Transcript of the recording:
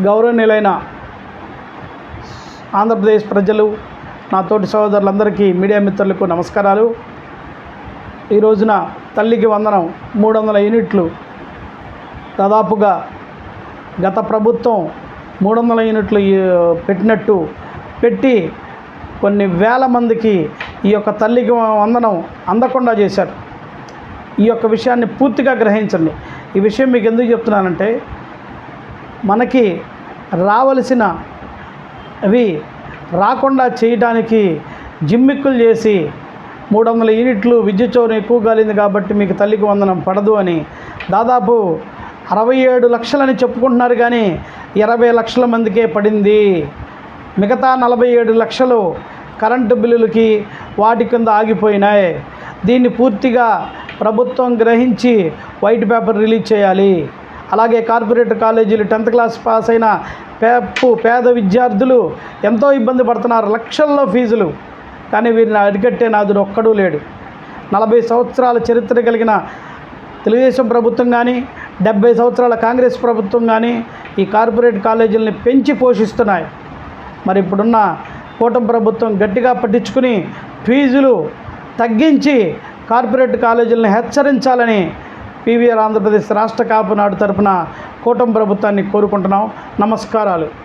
గౌరవనీయులైన ఆంధ్రప్రదేశ్ ప్రజలు నా తోటి సహోదరులందరికీ మీడియా మిత్రులకు నమస్కారాలు. ఈ రోజున తల్లికి వందనం మూడు వందల యూనిట్లు. దాదాపుగా గత ప్రభుత్వం మూడు వందల యూనిట్లు ఈ, పెట్టినట్టు పెట్టి కొన్ని వేల మందికి ఈ యొక్క తల్లికి వందనం అందకుండా చేశారు. ఈ యొక్క విషయాన్ని పూర్తిగా గ్రహించండి. ఈ విషయం మీకు ఎందుకు చెప్తున్నానంటే మనకి రావలసిన అవి రాకుండా చేయడానికి జిమ్మిక్కులు చేసి మూడు వందల యూనిట్లు విద్యుత్ చౌరం ఎక్కువ కాలింది కాబట్టి మీకు తల్లికి వందనం పడదు అని దాదాపు అరవై ఏడు లక్షలని చెప్పుకుంటున్నారు కానీ ఇరవై లక్షల మందికే పడింది. మిగతా నలభై ఏడు లక్షలు కరెంటు బిల్లులకి వాటి కింద ఆగిపోయినాయి. దీన్ని పూర్తిగా ప్రభుత్వం గ్రహించి వైట్ పేపర్ రిలీజ్ చేయాలి. అలాగే కార్పొరేట్ కాలేజీలు టెన్త్ క్లాస్ పాస్ అయిన పేపు పేద విద్యార్థులు ఎంతో ఇబ్బంది పడుతున్నారు లక్షల్లో ఫీజులు. కానీ వీరిని అరికట్టే నాదుడు ఒక్కడూ లేడు. నలభై సంవత్సరాల చరిత్ర కలిగిన తెలుగుదేశం ప్రభుత్వం కానీ డెబ్బై సంవత్సరాల కాంగ్రెస్ ప్రభుత్వం కానీ ఈ కార్పొరేట్ కాలేజీలని పెంచి పోషిస్తున్నాయి. మరి ఇప్పుడున్న కూటమి ప్రభుత్వం గట్టిగా పట్టించుకుని ఫీజులు తగ్గించి కార్పొరేట్ కాలేజీలను హెచ్చరించాలని పీవీఆర్ ఆంధ్రప్రదేశ్ రాష్ట్ర కాపు నాడు తరపున కూటమి ప్రభుత్వాన్ని కోరుకుంటున్నాం. నమస్కారాలు.